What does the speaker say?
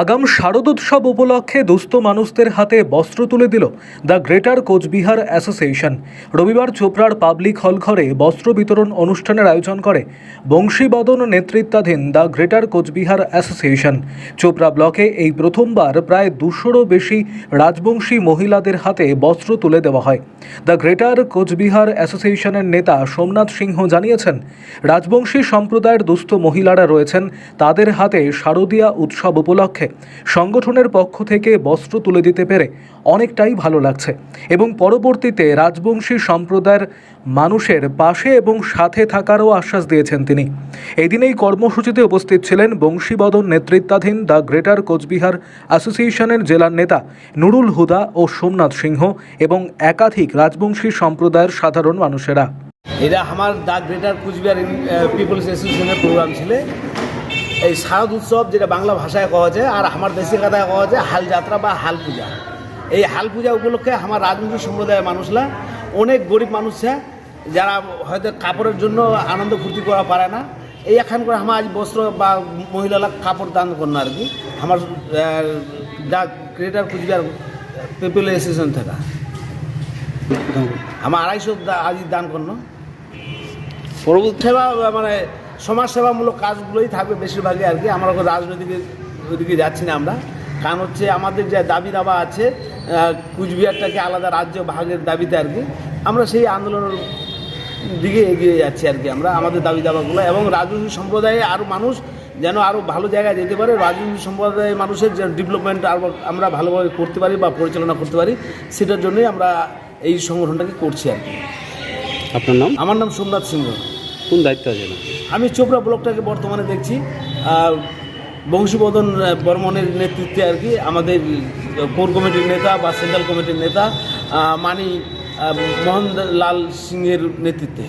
আগাম শারদোৎসব উপলক্ষে দুস্থ মানুষদের হাতে বস্ত্র তুলে দিল দ্য গ্রেটার কোচবিহার অ্যাসোসিয়েশন। রবিবার চোপড়ার পাবলিক হল ঘরে বস্ত্র বিতরণ অনুষ্ঠানের আয়োজন করে বংশীবদন নেতৃত্বাধীন the greater Cooch Behar association. Chopra ব্লকে এই প্রথমবার প্রায় দুশোরও বেশি রাজবংশী মহিলাদের হাতে বস্ত্র তুলে দেওয়া হয়। দ্য গ্রেটার কোচবিহার অ্যাসোসিয়েশনের নেতা সোমনাথ সিংহ জানিয়েছেন, রাজবংশী সম্প্রদায়ের দুস্থ মহিলারা রয়েছেন, তাদের হাতে শারদীয়া উৎসব উপলক্ষে সংগঠনের পক্ষ থেকে বস্ত্র তুলে দিতে পেরে অনেকটাই ভালো লাগছে এবং পরবর্তীতে রাজবংশী সম্প্রদায়ের মানুষের পাশে এবং সাথে থাকারও আশ্বাস দিয়েছেন তিনি। এদিন এই কর্মসূচিতে উপস্থিত ছিলেন বংশীবদন নেতৃত্বাধীন দ্য গ্রেটার কোচবিহার অ্যাসোসিয়েশনের জেলার নেতা নুরুল হুদা ও সোমনাথ সিংহ এবং একাধিক রাজবংশী সম্প্রদায়ের সাধারণ মানুষেরা। এটা আমার দ্য গ্রেটার কুচবিহার পিপলস অ্যাসোসিয়েশনের প্রোগ্রাম ছিল এই শারদ উৎসব যেটা বাংলা ভাষায় কওয়া যায় আর আমার দেশি কথায় কওয়া যায় হাল যাত্রা বা হাল পূজা। এই হাল পূজা উপলক্ষে আমার রাজনৈতিক সম্প্রদায়ের মানুষরা অনেক গরিব মানুষরা যারা হয়তো কাপড়ের জন্য আনন্দ ফুর্তি করা পারে না। এই এখান করে আমার আজ বস্ত্র বা মহিলারা কাপড় দান করুন আর কি। আমার the greater Cooch Behar people association থেকে। আমার আড়াইশো আজ দান করল পরবর্তী মানে সমাজ সেবামূলক কাজগুলোই থাকবে বেশিরভাগই আর কি। আমরা রাজনৈতিক ওইদিকে যাচ্ছি না আমরা। কারণ হচ্ছে আমাদের যে দাবি দাবা আছে কুচবিহারটাকে আলাদা রাজ্য ভাগের দাবিতে আর কি আমরা সেই আন্দোলনের দিকে এগিয়ে যাচ্ছি আর কি আমরা আমাদের দাবি দাবাগুলো। এবং রাজনৈতিক সম্প্রদায়ে আরও মানুষ যেন আরও ভালো জায়গায় যেতে পারে রাজনৈতিক সম্প্রদায়ের মানুষের যে ডেভেলপমেন্ট আরও আমরা ভালোভাবে করতে পারি বা পরিচালনা করতে পারি সেটার জন্যই আমরা এই সংগঠনটাকে করছি আর কি। আপনার নাম? আমার নাম সোমনাথ সিংহ। কোন দায়িত্ব আছেন আমি চোপড়া ব্লকটাকে বর্তমানে দেখছি বংশীবদন বর্মনের নেতৃত্বে আর কি আমাদের কোর কমিটির নেতা বা সেন্ট্রাল কমিটির নেতা মানি আহ, মোহন লাল সিংয়ের নেতৃত্বে।